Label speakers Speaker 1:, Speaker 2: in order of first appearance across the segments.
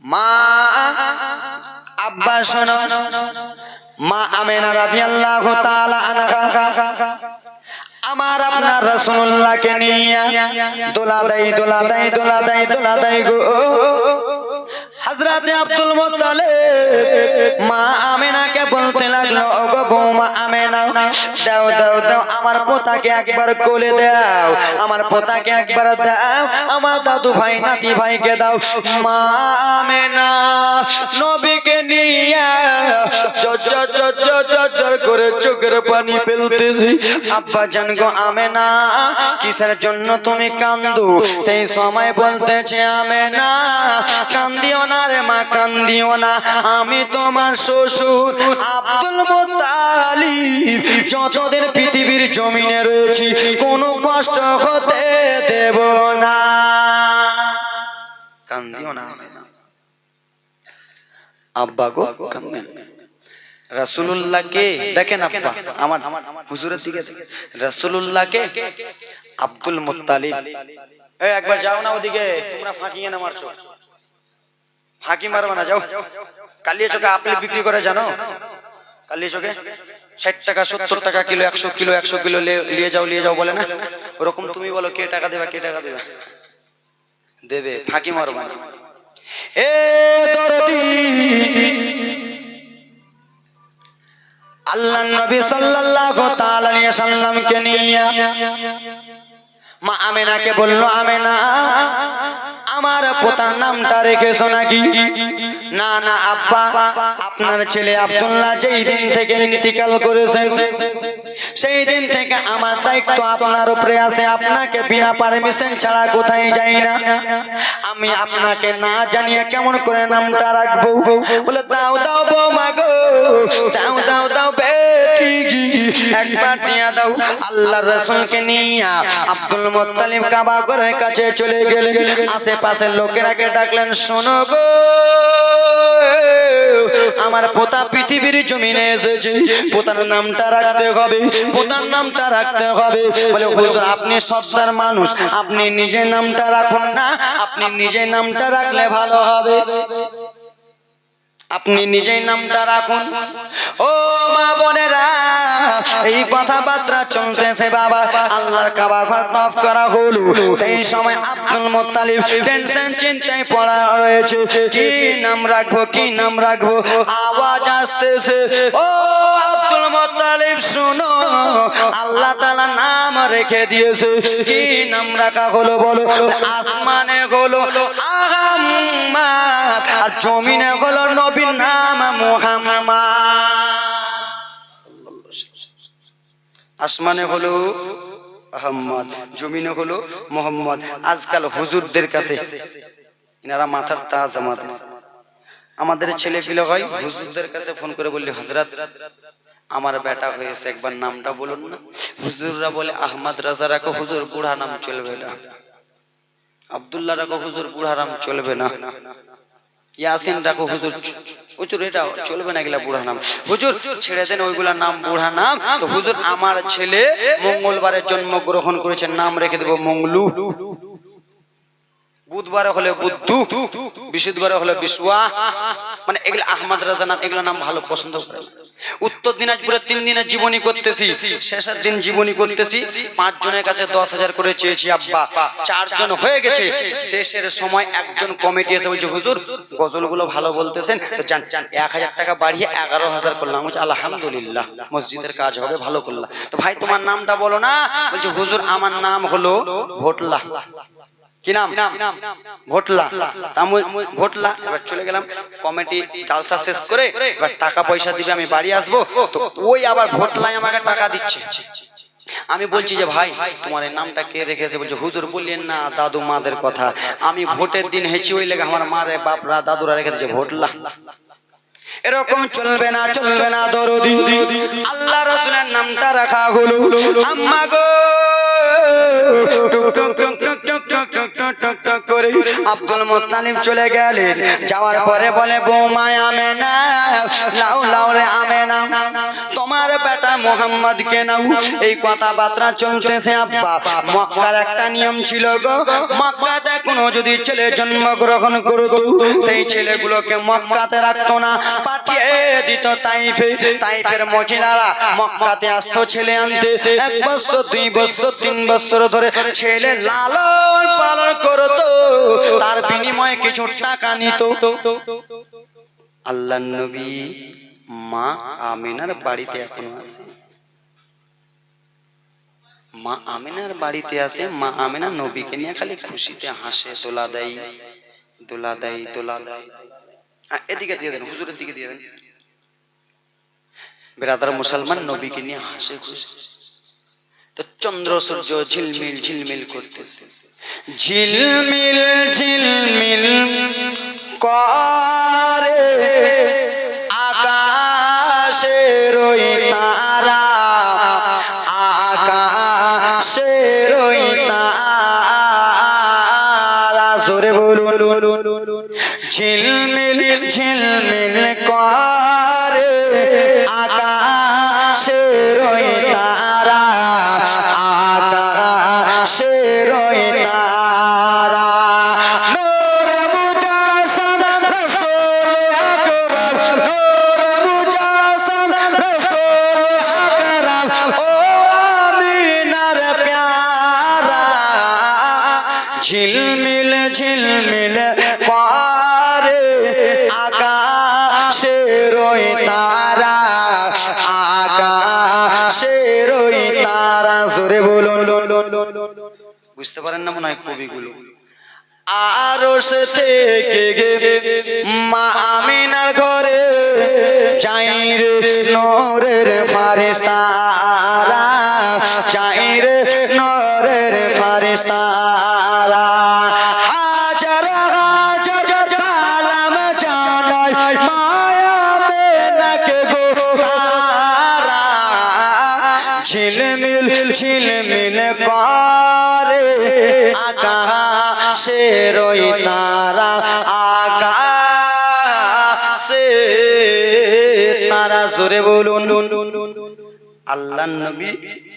Speaker 1: মা আব্বা শোনো। মা আমেনা রাদিয়াল্লাহু তাআলা আনহা। আমার আপনার রাসূলুল্লাহকে নিয়ে দোলা দেই দোলা দেই দোলা দেই দোলা দেই গো। হযরতে আব্দুল মুত্তালিব, মা আমেনাকে বলতে লাগল, ওগো বৌমা আমেনা, দাও দাও দাও, আমার পোতাকে একবার কোলে দাও, আমার পোতাকে একবার দাও, আমার দাদু ভাই, নাতি ভাইকে দাও। মা আমেনা নবীকে নিয়ে জজ্জর জজ্জর জজ্জর করে চোখের পানি ফেলতেছি। আব্বা জান গো আমেনা, কিসের জন্য তুমি কান্দো? সেই সময় বলতেছে, আমেনা, কান্দিও না রে মা কান্দিও না। আমি তোমার শ্বশুর আব্দুল মুত্তালিব। যতদিন পৃথিবীর জমিনে রয়েছি, কোনো কষ্ট হতে দেব না। কান্দিও না। আব্বা গো কান্দেন রাসূলুল্লাহকে দেখেন আব্বা, আমার হুজুরের দিকে রাসূলুল্লাহকে আব্দুল মুত্তালিব। একবার যাও না ওদিকে, তোমরা ফাঁকি এনে মারছো। ফাঁকি মারবা না, যাও। কালিয়া চোখে আপেল বিক্রি করে জানো? কালিয়া চোখে? ষাট টাকা, সত্তর টাকা কিলো, একশো কিলো একশো কিলো নিয়ে যাও নিয়ে যাও বলে না? ওরকম তুমি বলো, কে টাকা দেবা, কে টাকা দেবা? দেবে, ফাঁকি মারবা না। এ আল্লাহ নবী সাল্লাল্লাহু তাআলা আলাইহি সাল্লামকে নিয়ে মা আমেনাকে বলল, আমেনা আমার পোতার নামটা রেখেছো নাকি? না না, আব্বা, আপনার ছেলে আব্দুল্লাহ যেই দিন থেকে ইন্তিকাল করেছেন, সেই দিন থেকে আমার দায়িত্ব আপনার উপরে আছে। আপনাকে বিনা পারমিশন ছাড়া কোথায় যাই না? আমি আপনাকে না জানিয়ে কেমন করে নামটা রাখব? বলে, দাও দাও বৌমা গো, দাও দাও দাও বেটি একবার নিয়ে দাও আল্লাহ রসুলকে নিয়ে আব্দুল মুত্তালিব কাবা ঘরের কাছে চলে গেলেন। আশেপাশের লোকেরাকে ডাকলেন, শোনো গো, আমার পোতা পৃথিবীর জমিনে এসেছে। পোতার নামটা রাখতে হবে, পোতার নামটা রাখতে হবে। বলে, হুজুর, আপনি সত্তার মানুষ, আপনি নিজের নামটা রাখুন না, আপনি নিজের নামটা রাখলে ভালো হবে। আপনি নিজেই নামটা রাখুন। ও মা বোনেরা, এই কথাবার্তা চলতেছে বাবা। আল্লাহর কাবা ঘর তফ করা হলো সেই সময় আব্দুল মোত্তালিব টেনশন চিন্তায় পড়া রয়েছে। কি নাম রাখব, কি নাম রাখব? আওয়াজ আসতেছে। ও শুনো। আল্লাহ তাআলা নাম রেখে দিয়েছে। কি নাম রাখা হলো বলো? আসমানে হলো আহাম্মাদ আর জমিনে হলো নাম মুহাম্মদ। আসমানে হলো আহম্মদ, জমিনে হলো মোহাম্মদ। আজকাল হুজুরদের কাছে এনারা মাথার তাজ আমাদের। আমাদের ছেলে পিলে হয়, হুজুরদের কাছে ফোন করে বললি হজরত আমার বেটা হয়েছে, একবার নামটা বলুন না। হুজুররা বলে, আহমদ রাজা রাখো, হুজুর বুড়া নাম চলবে না। আব্দুল্লাহ রাখো, হুজুর বুড়া নাম চলবে না। ইয়াসিন রাখো, হুজুর হুজুর এটা চলবে না, এগুলা বুড়া নাম। হুজুর, ছেড়ে দেন ওইগুলা নাম, বুড়া নাম। তো হুজুর, আমার ছেলে মঙ্গলবারে জন্মগ্রহণ করেছে, নাম রেখে দেবো মঙ্গলু। বুধবারে হলে বুদ্ধু বৃহস্পতিবারে হলে বিশুয়া। মানে এগুলো আহমদ রাজা নাম এগুলো নাম ভালো, পছন্দ করে। উত্তর দিনাজপুরে তিন দিনের জীবনী করতেছি, শেষের দিন জীবনী করতেছি পাঁচ জনের কাছে দশ হাজার করে চেয়েছি, আব্বা, চারজন হয়ে গেছে, শেষের সময় একজন কমিটি এসে বলছে, হুজুর, গজলগুলো ভালো বলতেছেন এক হাজার টাকা বাড়িয়ে এগারো হাজার করলাম। বলছে, আলহামদুলিল্লাহ, মসজিদের কাজ হবে, ভালো করলাম। তো ভাই, তোমার নামটা বলো না, বলছে, হুজুর, আমার নাম হলো ভোটলা। কি নাম? ভোটলা। ভোটলা। এবার চলে গেলাম কমিটি জালসা শেষ করে এবার টাকা পয়সা দিবে আমি বাড়ি আসব। তো ওই আবার ভোটলাই আমাকে টাকা দিচ্ছে। আমি বলছি যে ভাই তোমার এই নামটা কে রেখেছে? বলছে হুজুর বললেন না দাদু মাদের কথা। আমি ভোটের দিন হেঁচি ওই লেগে আমার মারে বাপরা দাদুরা রেখে দিয়েছে ভোটলা। এরকম চলবে না চলবে না দরদি। আল্লাহ রসুলের নামটা রাখা হলো। আম্মা গো টুক টুক টুক মুত্তালিব চলে গেলেন। যাওয়ার পরে বলে বৌমায় আমে না লাউ লাউ রে আমে না তোমার বেটা মোহাম্মদ কে নাও। এই কথাবার্তা চলতেছে আব্বা। মক্কার একটা নিয়ম ছিল গো, মক্কাতে কোনো যদি ছেলে জন্মগ্রহণ করত, সেই ছেলেগুলোকে মক্কাতে রাখতো না, পাঠিয়ে দিত তাইফে। তাইফের মহিলারা মক্কাতে আসতো ছেলে আনতে। এক বছর, দুই বছর, তিন বছর ধরে ছেলে লালন পালন করতো। তার বিনিময়ে কিছু টাকা নিত। আল্লাহ নবী মা আমিনার বাড়িতে এখনও আছে। মা আমিনার বাড়িতে আছে, মা আমিনা নবীকে নিয়ে খালি খুশিতে হাসে, দোলা দেয় দোলা দেয় দোলা দেয়। এদিকে দিয়ে দেন, হুজুরের দিকে দিয়ে দেন। বেরাদার মুসলমান নবীকে নিয়ে হাসে খুশি। তো চন্দ্র সূর্য ঝিলমিল ঝিলমিল করতেছে। ঝিলমিল ঝিলমিল করে আকাশের ওই তারা, আকাশের ওই তারা। জোরে বলুন। ঝিলমিল ঝিলমিল বুঝতে পারেন না মনে হয় কবিগুলো। আরশ থেকে গে মা আমিনার ঘরে যাই রে নরের ফারিস্তারা যাই রে নরের ফারিস্তারা হাজার হাজার সালাম জানাই মায়া মেনাকে গো ঝিলমিল ঝিলমিল আকাশের শেরই তারা আকাশে তারা। জোরে বলুন। আল্লাহ নবী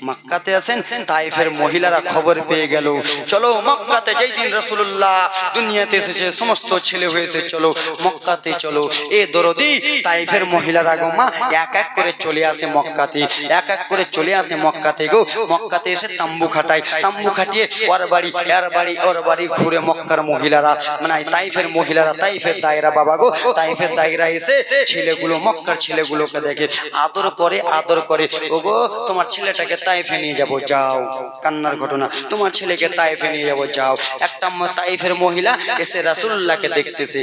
Speaker 1: মক্কাতে আছেন তাইফের মহিলারা খবর পেয়ে গেল। চলো মক্কাতে, যেই দিন রসুল্লাহ দুনিয়াতে এসেছে, সমস্ত ছেলে হয়েছে, চলো মক্কাতে চলো। এ দরদি তাইফের মহিলারা গো মা, এক এক করে চলে আসে মক্কাতে, এক এক করে চলে আসে মক্কাতে গো। মক্কাতে এসে তাম্বু খাটায়, তাম্বু খাটিয়ে ওর বাড়ি, এর বাড়ি, ওর বাড়ি ঘুরে মক্কার মহিলারা মানে তাইফের মহিলারা তাইফের দায়রা বাবা গো তাইফের দায়রা এসে ছেলেগুলো, মক্কার ছেলেগুলোকে দেখে, আদর করে আদর করে, ওগো, তোমার ছেলেটাকে তাইফে নিয়ে যাব, যাও। কান্নার ঘটনা। তোমার ছেলেকে তাইফে নিয়ে যাব, যাও। একটা তাইফের মহিলা এসে রাসুল্লাহকে দেখতেছে।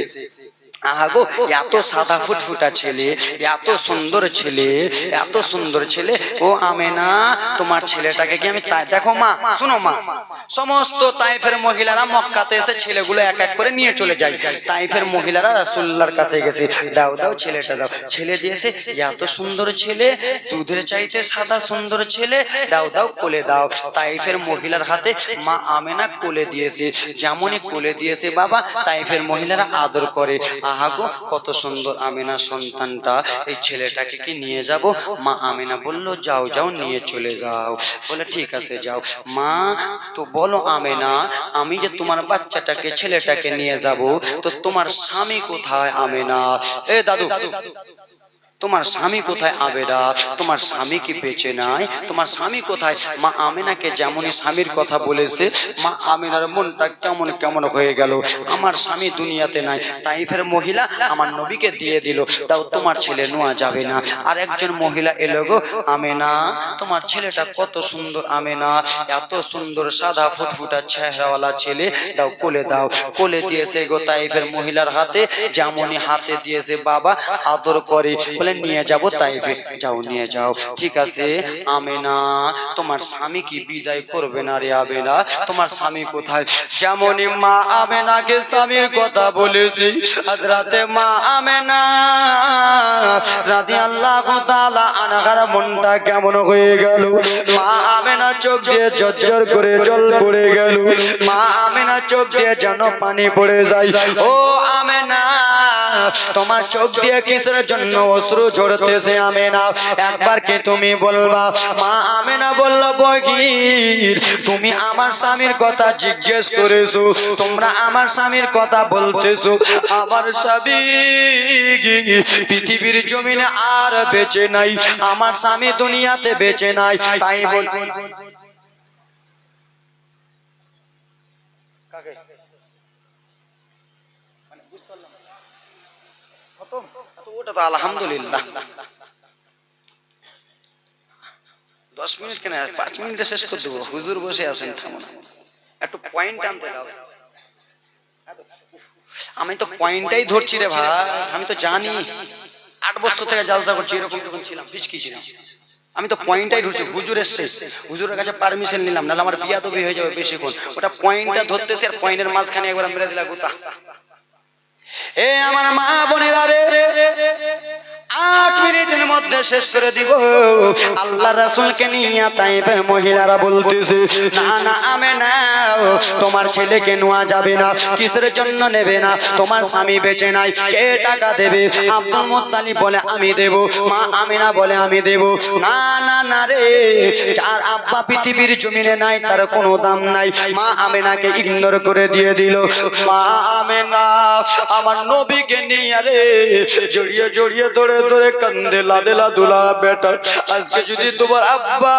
Speaker 1: আহাগো, এত সাদা ফুটফুটা ছেলে, এত সুন্দর ছেলে, এত সুন্দর ছেলে। ও তোমার ছেলেটাকে কি আমি তাই দেখো মা, শুনো মা। সমস্ত তাইফের মহিলারা মক্কাতে এসে ছেলেগুলো এক এক করে নিয়ে চলে যায়। তাইফের মহিলারা রাসূলুল্লাহর কাছে গেছে। দাও দাও ছেলেটা দাও। ছেলে দিয়েছে এত সুন্দর ছেলে, দুধের চাইতে সাদা সুন্দর ছেলে, দাও দাও, কোলে দাও। তাইফের মহিলার হাতে মা আমেনা কোলে দিয়েছে। যেমনই কোলে দিয়েছে বাবা, তাইফের মহিলারা আদর করে। আহা গো কত সুন্দর আমিনা সন্তানটা, এই ছেলেটাকে কি নিয়ে যাব? মা আমিনা বলল, যাও যাও, নিয়ে চলে যাও। বলে, ঠিক আছে, যাও। মা, তো বলো আমিনা, আমি যে তোমার বাচ্চাটাকে, ছেলেটাকে নিয়ে যাব, তো তোমার স্বামী কোথায় আমিনা? এ দাদু তোমার স্বামী কোথায়? আবেরা তোমার স্বামী কি বেঁচে নাই? তোমার স্বামী কোথায়? মা আমিনাকে যেমনই স্বামীর কথা বলেছে মা আমিনার মনটা কেমন কেমন হয়ে গেল? আমার স্বামী দুনিয়াতে নাই। তাইফের মহিলা আমার নবীকে দিয়ে দিল। তাও তোমার ছেলে নোয়া যাবে না। আর একজন মহিলা এলো গো আমেনা তোমার ছেলেটা কত সুন্দর আমেনা। এত সুন্দর সাদা ফুটফুটা চেহারাওয়ালা ছেলে। দাও কোলে দাও। কোলে দিয়েছে গো তাইফের মহিলার হাতে। যেমনই হাতে দিয়েছে বাবা আদর করে। বলে বলে নিয়ে যাব তাইফে যাও নিয়ে যাও ঠিক আছে আমেনা তোমার স্বামী কি বিদায় করবে না রে আবেনা তোমার স্বামী কোথায়? যেমনই মা আমেনাকে স্বামীর কথা বলেছি আজ রাতে মা আমেনা। রাতে আল্লাহ তাআলা আনাগার মনটা কেমন হয়ে গেল। মা আমেনা চোখ দিয়ে ঝরঝর করে জল পড়ে গেল। মা আমেনা চোখ দিয়ে যেন পানি পড়ে যায়। ও আমেনা তোমার চোখ দিয়ে কিসের জন্য অশ্রু ঝরতেছে আমেনা। একবার কি তুমি বলবা, মা আমেনা বলল বগির তুমি আমার স্বামীর কথা জিজ্ঞেস করেছ, তোমরা আমার স্বামীর কথা বলতেছো। আমার স্বামী পৃথিবীর জমিনে আর বেঁচে নাই, আমার স্বামী দুনিয়াতে বেঁচে নাই। তাই বল ওটা তো আলহামদুলিল্লাহ। দশ মিনিট কেন? পাঁচ মিনিটে শেষ করে দেবো। হুজুর বসে আছেন থামুন একটু পয়েন্ট আনতে দাও। আমি তো পয়েন্টটাই ধরছি রে ভাই। আমি তো জানি। আট বছর থেকে জালসা করছি, এরকম এরকম ছিলাম পিচকি ছিলাম। আমি তো পয়েন্টটাই ধরছি। হুজুর এসছে। হুজুরের কাছে পারমিশন নিলাম, নাহলে আমার বিয়া তো হয়ে যাবে বেশিক্ষণ। ওটা পয়েন্টটা ধরতেছে আর পয়েন্টের মাঝখানে একবার মেরে দিলা গুতা এ আমার মা বোনেরা রে। শেষ করে দিব। আল্লাহ রাসুলকে নিয়ে তাইফের মহিলারা বলতেছে, না না আমে না তোমার ছেলেকে নেওয়া যাবে না, কিসের জন্য নেবে না? তোমার স্বামী বেঁচে নাই, কে টাকা দেবে? আব্দুল মোত্তালিব বলে, আমি দেব। মা আমিনা বলে, আমি দেব। না না না রে, যার আব্বা পৃথিবীর জমিনে নাই, তার কোনো দাম নাই। মা আমিনাকে ইগনোর করে দিয়ে দিল। মা আমিনা, আমার নবীকে নিয়ে রে, জড়িয়ে জড়িয়ে ধরে ধরে কান্দে লাদেলা দুলা বেটা, আজকে যদি তোমার আব্বা,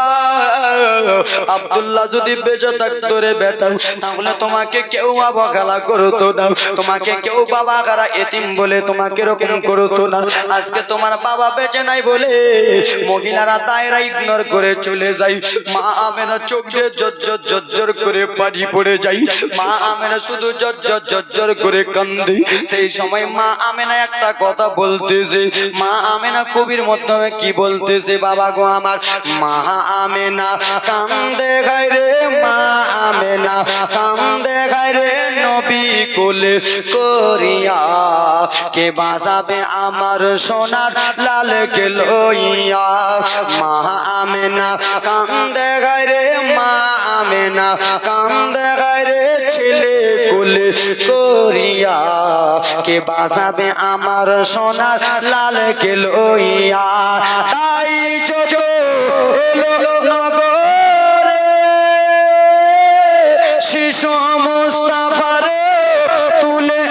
Speaker 1: আব্দুল্লাহ যদি বেঁচে থাকতো রে বেটা, তাহলে তোমাকে কেউ অবহেলা করতো না, তোমাকে কেউ বাবা খারা এতিম বলে তোমাকে এরকম করতো না। আজকে তোমার বাবা বেঁচে নাই বলে মহিলারা তাইরা ইগনোর করে চলে যায়। মা আমেনা চোখ দিয়ে জজ্জর জজ্জর করে পানি পড়ে যাই মা আমেনা শুধু জজ্জর জজ্জর করে কান্দে। সেই সময় মা আমেনা একটা কথা বলতেছে। মা আমেনা কবির কি বলতেছে বাবা গো আমার? মা আমেনা, কান্দে গায় রে মা আমেনা, কান্দে গায় রে নবী কোলে করিয়া। কে বাজাবে আমার সোনার লাল কে লইয়া? মা আমেনা, কান্দে গায় রে মা আমেনা, কান্দে গায় রে ছেলে কোলে করিয়া। কে বাজাবে আমার সোনার লাল কে লইয়া? তাই যত এলো নগরে শিশু মুস্তাফারে তুলে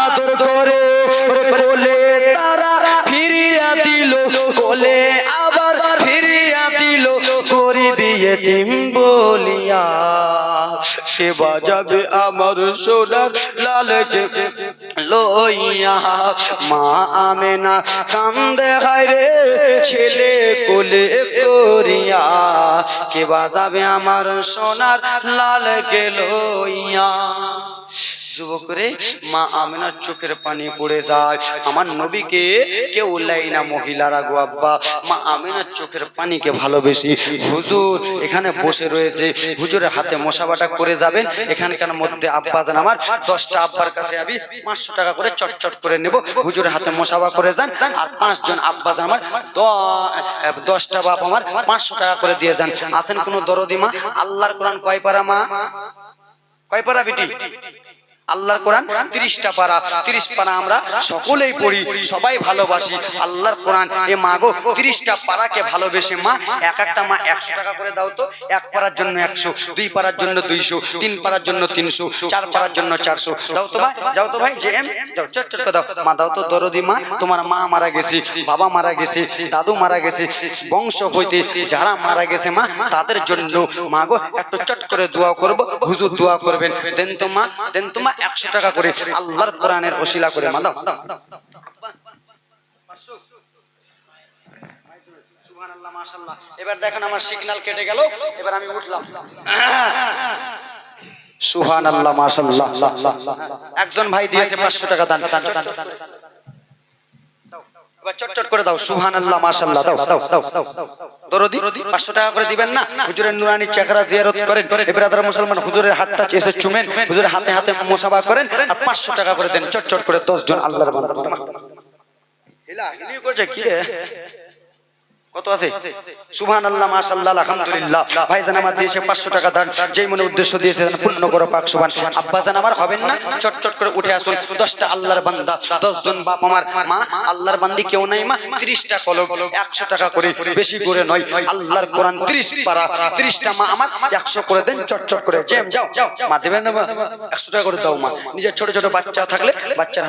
Speaker 1: আদর করে কোলে তারা ফিরিয়া দিল, কোলে আবার ফিরিয়া দিল করিবি এতিম বলিয়া। কে বাজাবে আমার সোনার লালকে লইয়া। মা আমেনা কান্দে হাইরে ছেলে কোলে করিয়া। কে বাজাবে আমার সোনার লালকে লইয়া? যুবক রে মা আমিনার চোখের পানি পড়ে যায়। আমার নবীকে কেউ লাই না মহিলারা গো আব্বা। মা আমিনার চোখের পানিকে ভালোবেসি হুজুর এখানে বসে রয়েছে। হুজুরের হাতে মশাবাটা করে যাবেন। এখানকার মধ্যে আব্বা জান আমার। দশটা আব্বার কাছে আমি পাঁচশো টাকা করে চটচট করে নেব। হুজুরের হাতে মশাবা করে যান। আর পাঁচজন আব্বা জান আমার। দশটা বাপ আমার পাঁচশো টাকা করে দিয়ে যান। আসেন কোনো দরদি মা? আল্লাহর কোরআন কয় পারা মা? কয় পারা বেটি? আল্লাহর কোরআন তিরিশটা পারা, তিরিশ পারা আমরা সকলেই পড়ি, সবাই ভালোবাসি। আল্লাহর কোরআন, এ মা গো, তিরিশটা পারাকে ভালোবেসে মা, এক একটা মা একশো টাকা করে দাও তো, এক পারার জন্য একশো, দুই পারার জন্য দুইশো, তিন পারার জন্য তিনশো, চার পারার জন্য চারশো। দাও তো ভাই যাও তো ভাই যে এম যাও চট চট দাও। মা, দাও তো দরদি মা, তোমার মা মারা গেছে, বাবা মারা গেছে, দাদু মারা গেছে, বংশ হইতে যারা মারা গেছে মা, তাদের জন্য মা গো, একটু চট করে দোয়া করব, হুজুর দোয়া করবেন। দেন তো মা, দেন তো মা একশো টাকা করে আল্লাহর কোরআনের করে মা দাও সুবহানাল্লাহ, মাশাআল্লাহ। এবার দেখেন আমার সিগন্যাল কেটে গেল এবার আমি উঠলাম সুহান আল্লাহ মাসাল্লাহ একজন ভাই দিয়েছে পাঁচশো টাকা দান। এবার চটচট করে দাও সুহান আল্লাহ মাশাল্লাহ দাও দাও দাও দরদি পাঁচশো টাকা করে দিবেন না হুজুরের নুরানি চেহারা জিয়ারত করেন এবার মুসলমান হুজুরের হাতটা এসে চুমেন হুজুরের হাতে হাতে মোসাবা করেন আর পাঁচশো টাকা করে দেন চটচট করে দশ জন আল্লাহর বান্দা হিলা হিলি করছে কি রে কত আছে? সুবহান আল্লাহ মাশাআল্লাহ, আলহামদুলিল্লাহ। ভাইজান আমার দিয়েছে 500 টাকা দান, যেই উদ্দেশ্য দিয়েছে পূর্ণ করো পাক সুবহান। আব্বাজান আমার, হবেন না? চটচট করে উঠে আসুন। 10টা আল্লাহর বান্দা 10 জন বাপ আমার। মা, আল্লাহর বান্দি কেউ নাই, মা। 30টা কলম 100 টাকা করে, বেশি করে নয়। আল্লাহর কোরআন 30 পারা 30টা মা আমার 100 করে করে। যাও যাও। মা দেবেন না 100 টাকা করে দাও, মা। নিজের ছোট ছোট বাচ্চা থাকলে বাচ্চার